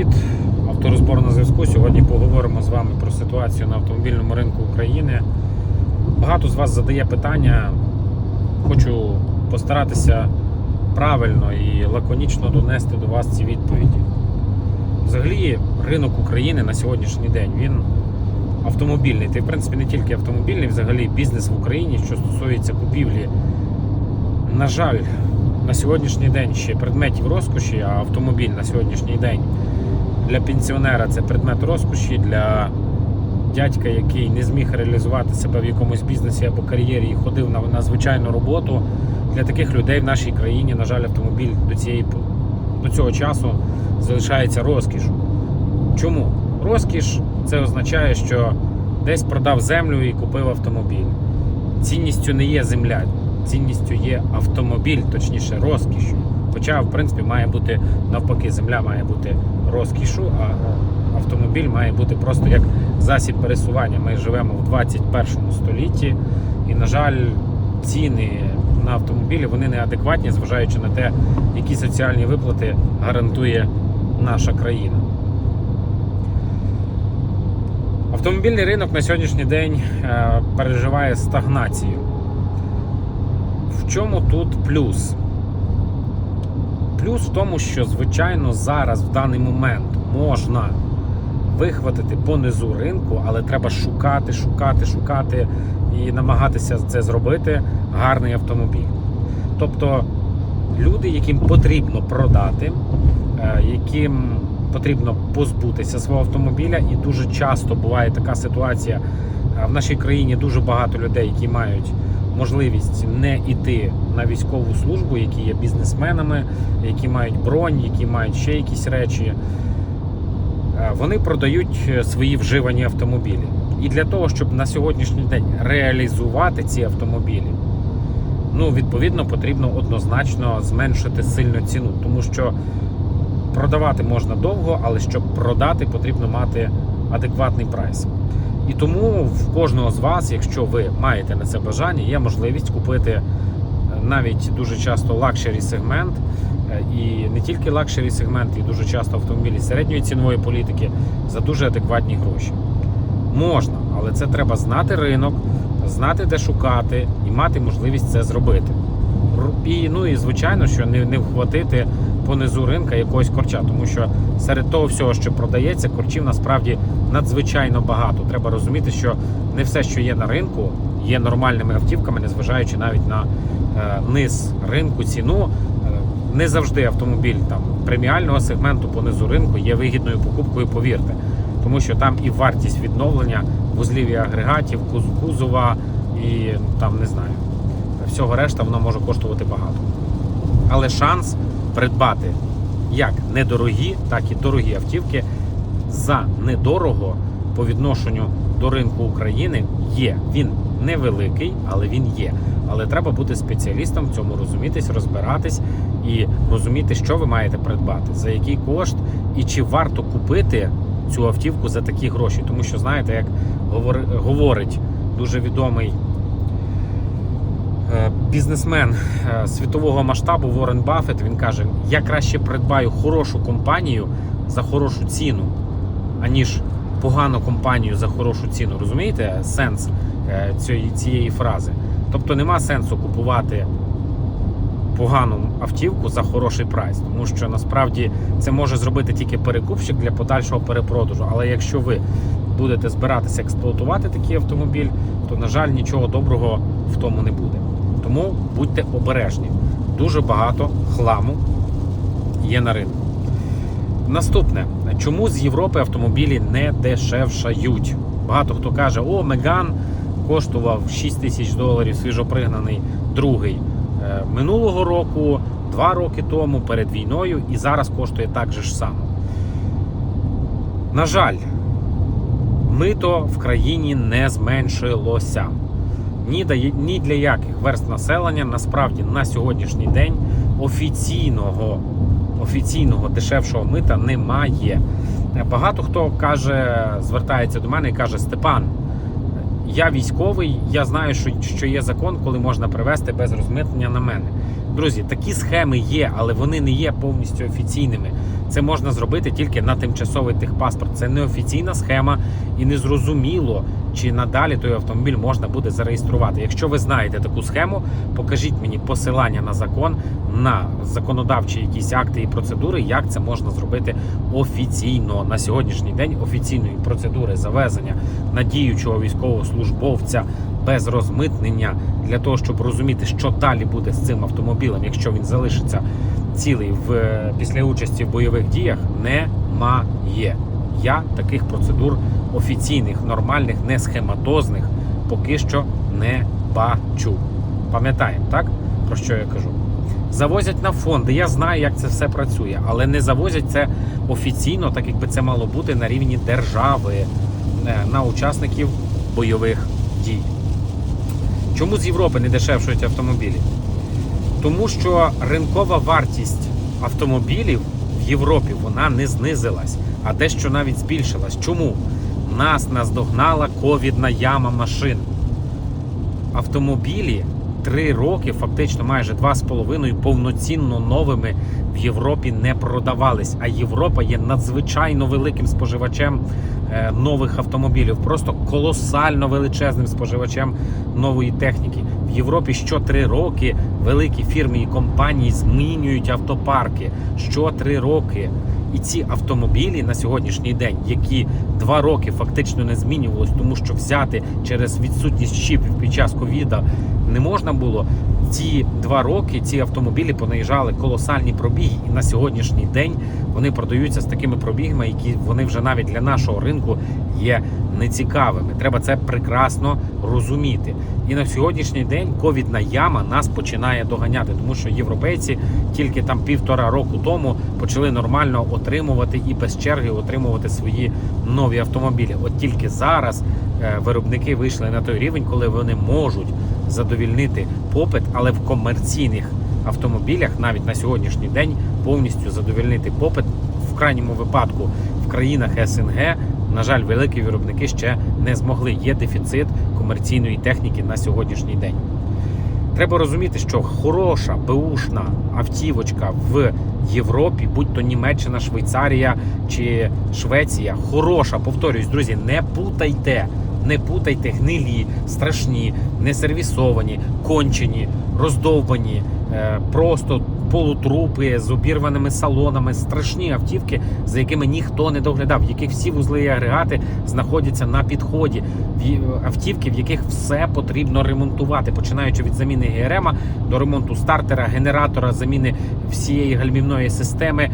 привіт! Авторозбор на зв'язку. Сьогодні поговоримо з вами про ситуацію на автомобільному ринку України. Багато з вас задає питання. Хочу постаратися правильно і лаконічно донести до вас ці відповіді. Взагалі, ринок України на сьогоднішній день він автомобільний. Та в принципі не тільки автомобільний, взагалі бізнес в Україні, що стосується купівлі. На жаль, на сьогоднішній день ще предметів розкоші, а автомобіль на сьогоднішній день для пенсіонера це предмет розкоші, для дядька, який не зміг реалізувати себе в якомусь бізнесі або кар'єрі і ходив на, на звичайну роботу. Для таких людей в нашій країні, на жаль, автомобіль до, цієї, до цього часу залишається розкішу. Чому? Розкіш це означає, що десь продав землю і купив автомобіль. Цінністю не є земля, цінністю є автомобіль, точніше розкішю. Хоча, в принципі, має бути навпаки, земля має бути розкішу, а автомобіль має бути просто як засіб пересування. Ми живемо в 21 столітті, і, на жаль, ціни на автомобілі вони неадекватні, зважаючи на те, які соціальні виплати гарантує наша країна. Автомобільний ринок на сьогоднішній день е, переживає стагнацію. В чому тут плюс? Плюс в тому, що, звичайно, зараз в даний момент можна вихватити по низу ринку, але треба шукати, шукати, шукати і намагатися це зробити гарний автомобіль. Тобто люди, яким потрібно продати, е, яким потрібно позбутися свого автомобіля, і дуже часто буває така ситуація. е, В нашій країні дуже багато людей, які мають можливість не йти на військову службу, які є бізнесменами, які мають бронь, які мають ще якісь речі. Е, Вони продають е, свої вживані автомобілі. І для того, щоб на сьогоднішній день реалізувати ці автомобілі, ну, відповідно, потрібно однозначно зменшити сильно ціну, тому що продавати можна довго, але щоб продати, потрібно мати адекватний прайс. І тому в кожного з вас, якщо ви маєте на це бажання, є можливість купити е, навіть дуже часто лакшері сегмент, е, і не тільки лакшері сегмент, і дуже часто автомобілі середньої цінової політики за дуже адекватні гроші. Можна, але це треба знати ринок, знати, де шукати, і мати можливість це зробити. І, ну і звичайно, що не, не вхватити понизу ринка якогось корча, тому що серед того всього, що продається, корчів насправді надзвичайно багато. Треба розуміти, що не все, що є на ринку, є нормальними автівками, незважаючи навіть на е, низ ринку, ціну. Е, не завжди автомобіль там преміального сегменту понизу ринку є вигідною покупкою, повірте. Тому що там і вартість відновлення вузлів і агрегатів, кузова і там не знаю. Всього решта воно може коштувати багато. Але шанс придбати як недорогі, так і дорогі автівки за недорого по відношенню до ринку України є. Він невеликий, але він є. Але треба бути спеціалістом в цьому розумітись, розбиратись і розуміти, що ви маєте придбати, за який кошт і чи варто купити цю автівку за такі гроші. Тому що, знаєте, як говорить дуже відомий бізнесмен е, світового масштабу Ворен Баффет, він каже: я краще придбаю хорошу компанію за хорошу ціну, аніж погану компанію за хорошу ціну. Розумієте сенс е, цієї, цієї фрази? Тобто нема сенсу купувати погану автівку за хороший прайс, тому що насправді це може зробити тільки перекупщик для подальшого перепродажу. Але якщо ви будете збиратися експлуатувати такий автомобіль, то на жаль нічого доброго в тому не буде. Тому будьте обережні. Дуже багато хламу є на ринку. Наступне, чому з Європи автомобілі не дешевшають? Багато хто каже, о, Меган коштував 6 тисяч доларів, свіжопригнаний другий е, минулого року, два роки тому, перед війною, і зараз коштує так же ж само. На жаль, мито в країні не зменшилося. Ні, ні для яких верст населення насправді на сьогоднішній день офіційного, офіційного дешевшого мита немає. Багато хто каже, звертається до мене і каже: Степан, Я військовий, я знаю, що, що є закон, коли можна привезти без розмитнення на мене. Друзі, такі схеми є, але вони не є повністю офіційними. Це можна зробити тільки на тимчасовий техпаспорт. Це не офіційна схема і не зрозуміло, чи надалі той автомобіль можна буде зареєструвати. Якщо ви знаєте таку схему, покажіть мені посилання на закон, на законодавчі якісь акти і процедури, як це можна зробити офіційно на сьогоднішній день офіційної процедури завезення на діючого військовослужбовця без розмитнення для того, щоб розуміти, що далі буде з цим автомобілем, якщо він залишиться цілий в після участі в бойових діях, немає. Я таких процедур офіційних, нормальних, не схематозних поки що не бачу. Пам'ятаємо, так? Про що я кажу? Завозять на фонди. Я знаю, як це все працює, але не завозять це офіційно, так якби це мало бути на рівні держави е, на учасників бойових дій. Чому з Європи не дешевшують автомобілі? Тому що ринкова вартість автомобілів в Європі вона не знизилась, а дещо навіть збільшилась. Чому? Нас наздогнала ковідна яма машин. Автомобілі три роки, фактично майже два з половиною повноцінно новими в Європі не продавались. А Європа є надзвичайно великим споживачем е, нових автомобілів, просто колосально величезним споживачем нової техніки. В Європі що три роки великі фірми і компанії змінюють автопарки. Що три роки. І ці автомобілі на сьогоднішній день, які два роки фактично не змінювалось, тому що взяти через відсутність чіпів під час ковіда не можна було. Ці два роки ці автомобілі понаїжджали колосальні пробіги, і на сьогоднішній день вони продаються з такими пробігами, які вони вже навіть для нашого ринку є нецікавими. Треба це прекрасно розуміти. І на сьогоднішній день ковідна яма нас починає доганяти, тому що європейці тільки там півтора року тому почали нормально отримувати і без черги отримувати свої нові автомобілі. От тільки зараз е, виробники вийшли на той рівень, коли вони можуть задовільнити попит, але в комерційних автомобілях навіть на сьогоднішній день повністю задовільнити попит в крайньому випадку в країнах СНГ. На жаль, великі виробники ще не змогли. Є дефіцит комерційної техніки на сьогоднішній день. Треба розуміти, що хороша беушна автівочка в Європі, будь то Німеччина, Швейцарія чи Швеція, хороша, повторюсь, друзі, не путайте, не путайте гнилі, страшні, несервісовані, кончені, роздовбані, просто полутрупи з обірваними салонами, страшні автівки, за якими ніхто не доглядав, в яких всі вузли і агрегати знаходяться на підході. Автівки, в яких все потрібно ремонтувати, починаючи від заміни ГРМ до ремонту стартера, генератора, заміни всієї гальмівної системи.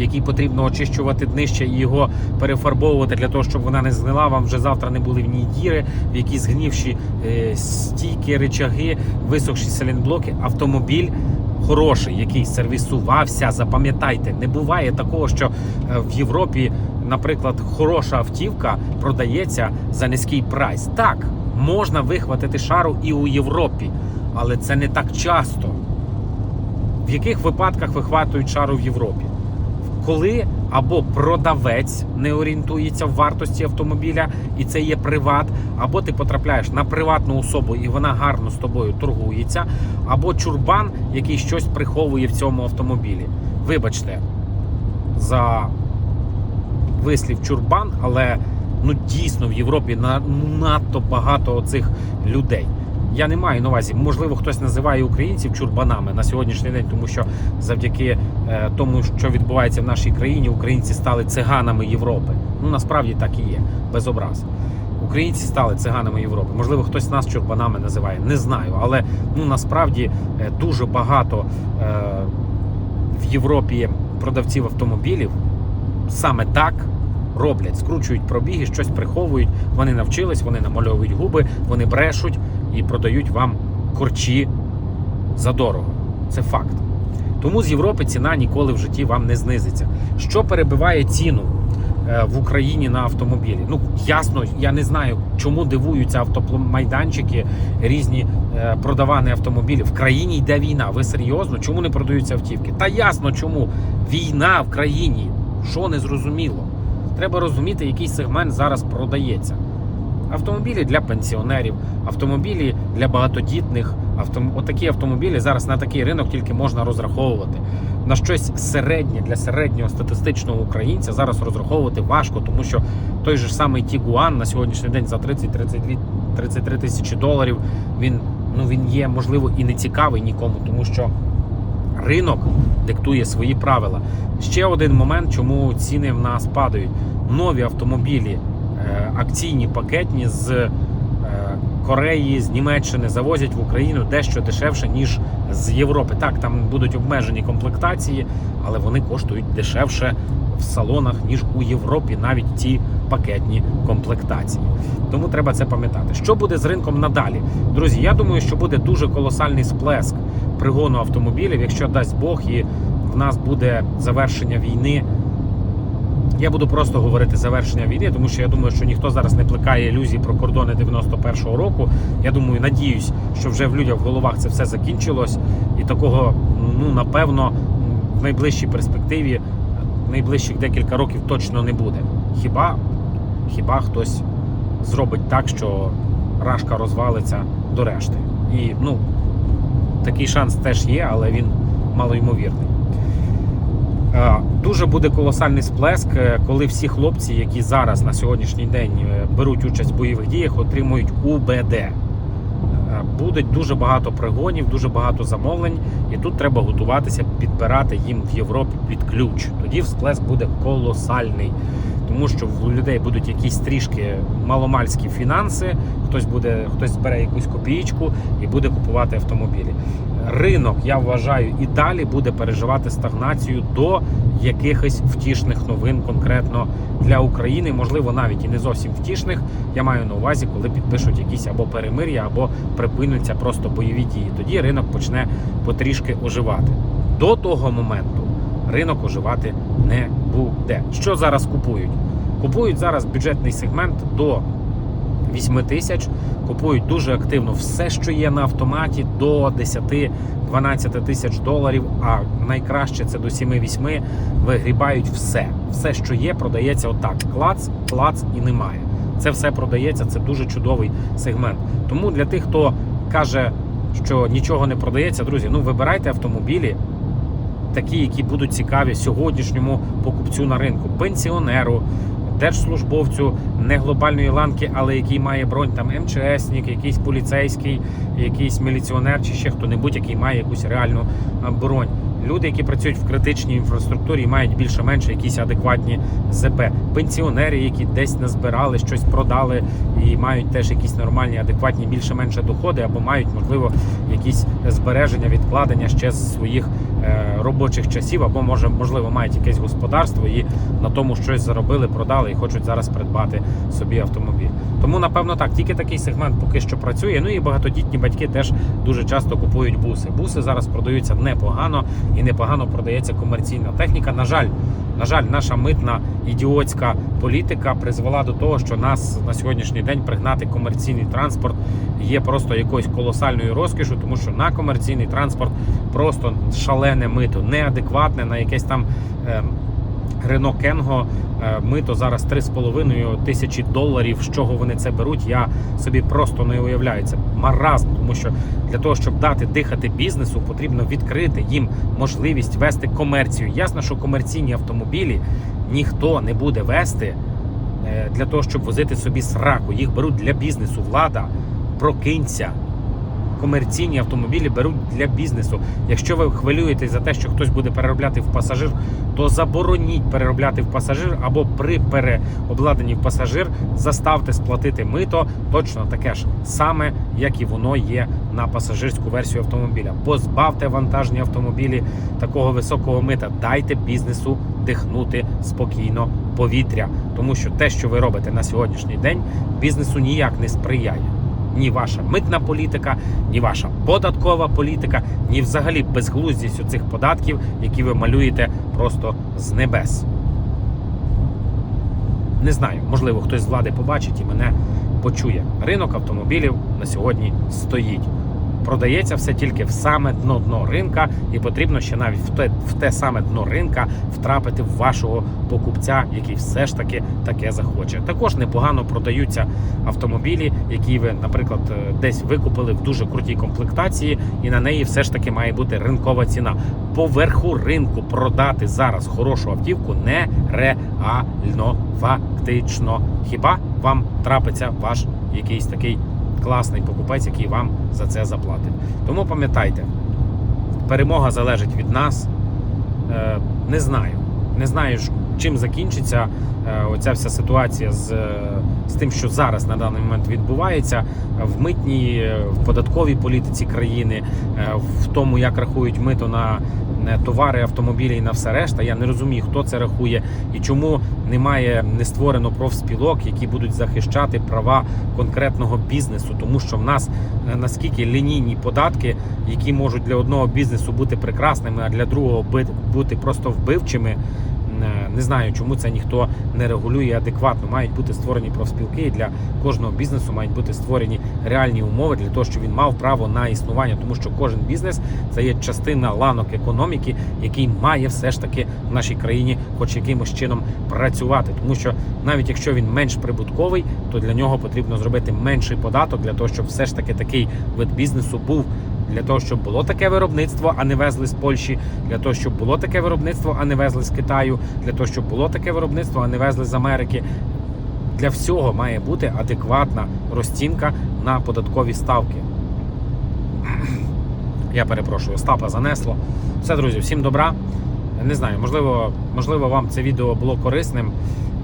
Якій потрібно очищувати днище і його перефарбовувати для того, щоб вона не згнила. Вам вже завтра не були в ній діри, в які згнивші е, стійки, речаги, висохші селінблоки. Автомобіль хороший, який сервісувався. Запам'ятайте, не буває такого, що е, в Європі, наприклад, хороша автівка продається за низький прайс. Так, можна вихватити шару і у Європі, але це не так часто. В яких випадках вихватують шару в Європі? Коли або продавець не орієнтується в вартості автомобіля, і це є приват, або ти потрапляєш на приватну особу і вона гарно з тобою торгується, або чурбан, який щось приховує в цьому автомобілі. Вибачте за вислів чурбан, але ну дійсно в Європі ну, надто багато цих людей. Я не маю на увазі, можливо, хтось називає українців чурбанами на сьогоднішній день, тому що завдяки е, тому, що відбувається в нашій країні, українці стали циганами Європи. Ну насправді так і є, без образ. Українці стали циганами Європи. Можливо, хтось нас чурбанами називає, не знаю. Але ну насправді е, дуже багато е, в Європі продавців автомобілів саме так роблять, скручують пробіги, щось приховують. Вони навчились, вони намальовують губи, вони брешуть і продають вам корчі за дорого. Це факт. Тому з Європи ціна ніколи в житті вам не знизиться. Що перебиває ціну е, в Україні на автомобілі? Ну ясно, я не знаю, чому дивуються автомайданчики, різні е, продавани автомобілів. В країні йде війна. Ви серйозно? Чому не продаються автівки? Та ясно, чому війна в країні. Що не зрозуміло? Треба розуміти, який сегмент зараз продається. Автомобілі для пенсіонерів, автомобілі для багатодітних. Отакі автомобілі зараз на такий ринок тільки можна розраховувати. На щось середнє для середнього статистичного українця зараз розраховувати важко, тому що той же ж самий Тігуан на сьогоднішній день за 30-32 33 тисячі доларів. Він ну він є можливо і не цікавий нікому, тому що ринок диктує свої правила. Ще один момент, чому ціни в нас падають. Нові автомобілі, акційні пакетні з е, Кореї, з Німеччини завозять в Україну дещо дешевше, ніж з Європи. Так, там будуть обмежені комплектації, але вони коштують дешевше в салонах, ніж у Європі, навіть ті пакетні комплектації. Тому треба це пам'ятати. Що буде з ринком надалі? Друзі, я думаю, що буде дуже колосальний сплеск пригону автомобілів, якщо дасть Бог, і в нас буде завершення війни. Я буду просто говорити завершення війни, тому що я думаю, що ніхто зараз не плекає ілюзій про кордони 91-го року. Я думаю, надіюсь, що вже в людях в головах це все закінчилось, і такого, ну напевно, в найближчій перспективі, в найближчих декілька років точно не буде. Хіба, хіба хтось зробить так, що рашка розвалиться до решти. І ну, такий шанс теж є, але він малоймовірний. Дуже буде колосальний сплеск, е, коли всі хлопці, які зараз на сьогоднішній день е, беруть участь в бойових діях, отримують УБД. Е, Буде дуже багато пригонів, дуже багато замовлень, і тут треба готуватися, підбирати їм в Європі під ключ. Тоді всплеск буде колосальний, тому що в людей будуть якісь трішки маломальські фінанси. Хтось буде, хтось збере якусь копієчку і буде купувати автомобілі. Ринок, я вважаю, і далі буде переживати стагнацію до якихось втішних новин конкретно для України. Можливо, навіть і не зовсім втішних. Я маю на увазі, коли підпишуть якісь або перемир'я, або припинуться просто бойові дії. Тоді ринок почне потрішки оживати. До того моменту ринок оживати не буде. Що зараз купують? Купують зараз бюджетний сегмент до 8 тисяч. Купують дуже активно все, що є на автоматі, до 10-12 тисяч доларів. А найкраще це до 7-8. Вигрібають все. Все, що є, продається отак. Клац, клац і немає. Це все продається. Це дуже чудовий сегмент. Тому для тих, хто каже, що нічого не продається, друзі, ну вибирайте автомобілі. Такі, які будуть цікаві сьогоднішньому покупцю на ринку, пенсіонеру, держслужбовцю не глобальної ланки, але який має бронь, там МЧСник, якийсь поліцейський, якийсь міліціонер чи ще хто-небудь, який має якусь реальну бронь. Люди, які працюють в критичній інфраструктурі, мають більше-менше якісь адекватні ЗП. Пенсіонери, які десь назбирали, щось продали і мають теж якісь нормальні, адекватні, більше-менше доходи, або мають, можливо, якісь збереження, відкладення ще з своїх робочих часів, або може, можливо, мають якесь господарство і на тому щось заробили, продали і хочуть зараз придбати собі автомобіль. Тому, напевно, так, тільки такий сегмент поки що працює. Ну і багатодітні батьки теж дуже часто купують буси. Буси зараз продаються непогано і непогано продається комерційна техніка. На жаль, на жаль, наша митна ідіотська політика призвела до того, що нас на сьогоднішній день пригнати комерційний транспорт є просто якоюсь колосальною розкішу, тому що на комерційний транспорт просто шалене мито, неадекватне на якесь там. Е, Рено Кенго е, мито зараз 3,5 тисячі доларів. З чого вони це беруть? Я собі просто не уявляю. Це маразм, тому що для того, щоб дати дихати бізнесу, потрібно відкрити їм можливість вести комерцію. Ясно, що комерційні автомобілі ніхто не буде вести е, для того, щоб возити собі сраку. Їх беруть для бізнесу. Влада прокинься. Комерційні автомобілі беруть для бізнесу. Якщо ви хвилюєтесь за те, що хтось буде переробляти в пасажир, то забороніть переробляти в пасажир або при переобладнанні в пасажир заставте сплатити мито точно таке ж саме, як і воно є на пасажирську версію автомобіля. Позбавте вантажні автомобілі такого високого мита. Дайте бізнесу дихнути спокійно повітря, тому що те, що ви робите на сьогоднішній день, бізнесу ніяк не сприяє ні ваша митна політика, ні ваша податкова політика, ні взагалі безглуздість у цих податків, які ви малюєте просто з небес. Не знаю, можливо, хтось з влади побачить і мене почує. Ринок автомобілів на сьогодні стоїть. Продається все тільки в саме дно дно ринка, і потрібно ще навіть в те, в те саме дно ринка втрапити в вашого покупця, який все ж таки таке захоче. Також непогано продаються автомобілі, які ви, наприклад, е, десь викупили в дуже крутій комплектації, і на неї все ж таки має бути ринкова ціна. Поверху ринку продати зараз хорошу автівку нереально фактично. Хіба вам трапиться ваш якийсь такий класний покупець, який вам за це заплатить? Тому пам'ятайте, перемога залежить від нас. Е, не знаю. Не знаю, чим закінчиться е, оця вся ситуація з, е, з тим, що зараз на даний момент відбувається в митній, в податковій політиці країни, в тому, як рахують мито на товари, автомобілі і на все решта. Я не розумію, хто це рахує і чому немає не створено профспілок, які будуть захищати права конкретного бізнесу, тому що в нас е, наскільки лінійні податки, які можуть для одного бізнесу бути прекрасними, а для другого бути просто вбивчими. Е, Не знаю, чому це ніхто не регулює адекватно. Мають бути створені профспілки і для кожного бізнесу мають бути створені реальні умови для того, щоб він мав право на існування, тому що кожен бізнес це є частина ланок економіки, який має все ж таки в нашій країні, хоч якимось чином працювати. Тому що навіть якщо він менш прибутковий, то для нього потрібно зробити менший податок для того, щоб все ж таки такий вид бізнесу був. Для того, щоб було таке виробництво, а не везли з Польщі, для того, щоб було таке виробництво, а не везли з Китаю, для того, щоб було таке виробництво, а не везли з Америки. Для всього має бути адекватна розцінка на податкові ставки. Я перепрошую, Остапа занесло. Все, друзі, всім добра. Не знаю, можливо, можливо, вам це відео було корисним,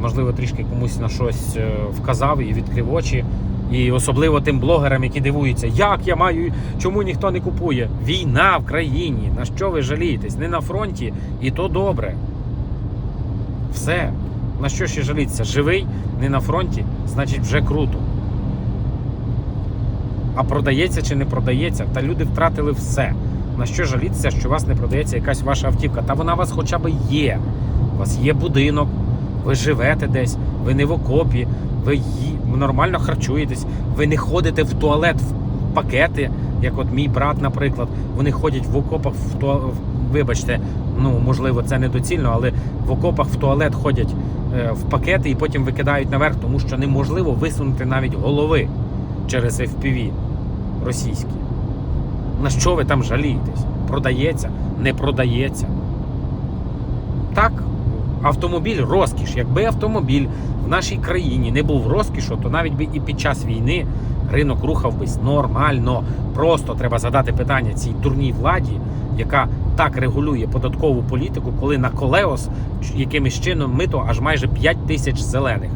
можливо, трішки комусь на щось е, вказав і відкрив очі. І особливо тим блогерам, які дивуються, як я маю, чому ніхто не купує. Війна в країні. На що ви жалієтесь? Не на фронті, і то добре. Все. На що ще жалітися? Живий, не на фронті, значить вже круто. А продається чи не продається, та люди втратили все. На що жалітися, що у вас не продається якась ваша автівка? Та вона у вас хоча б є. У вас є будинок, ви живете десь, ви не в окопі, ви нормально харчуєтесь, ви не ходите в туалет в пакети, як от мій брат, наприклад. Вони ходять в окопах в туалет. Вибачте, ну можливо, це недоцільно, але в окопах в туалет ходять е, в пакети і потім викидають наверх, тому що неможливо висунути навіть голови через FPV російські. На що ви там жалієтесь? Продається, не продається. Так, автомобіль розкіш. Якби автомобіль в нашій країні не був розкішу, то навіть би і під час війни ринок рухав бись нормально. Просто треба задати питання цій дурній владі, яка так регулює податкову політику, коли на колеос якимось чином мито аж майже 5 тисяч зелених.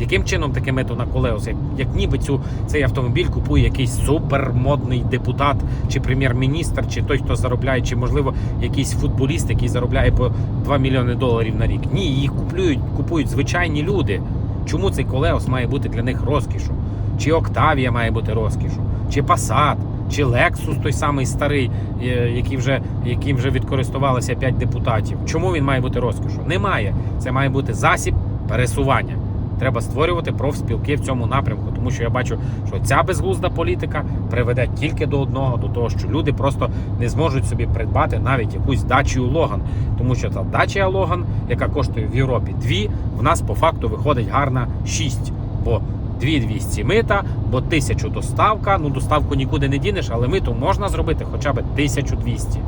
Яким чином таке мито на колеос? Як, як ніби цю, цей автомобіль купує якийсь супермодний депутат чи прем'єр-міністр, чи той, хто заробляє, чи можливо якийсь футболіст, який заробляє по 2 мільйони доларів на рік. Ні, їх купують, купують звичайні люди. Чому цей колеос має бути для них розкішу? Чи Октавія має бути розкішу, чи Passat, чи Lexus той самий старий, е, який вже, яким вже відкористувалися 5 депутатів. Чому він має бути розкішу? Немає. Це має бути засіб пересування. Треба створювати профспілки в цьому напрямку, тому що я бачу, що ця безглузда політика приведе тільки до одного, до того, що люди просто не зможуть собі придбати навіть якусь дачу Логан, тому що та дача Логан, яка коштує в Європі 2, в нас по факту виходить гарна 6. Бо 2200 мита, бо 1000 доставка. Ну доставку нікуди не дінеш, але миту можна зробити хоча б 1200.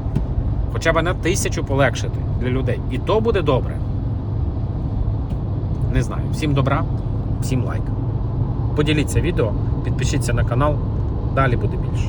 Хоча б на 1000 полегшити для людей. І то буде добре. Не знаю. Всім добра, всім лайк. Поділіться відео, підпишіться на канал. Далі буде більше.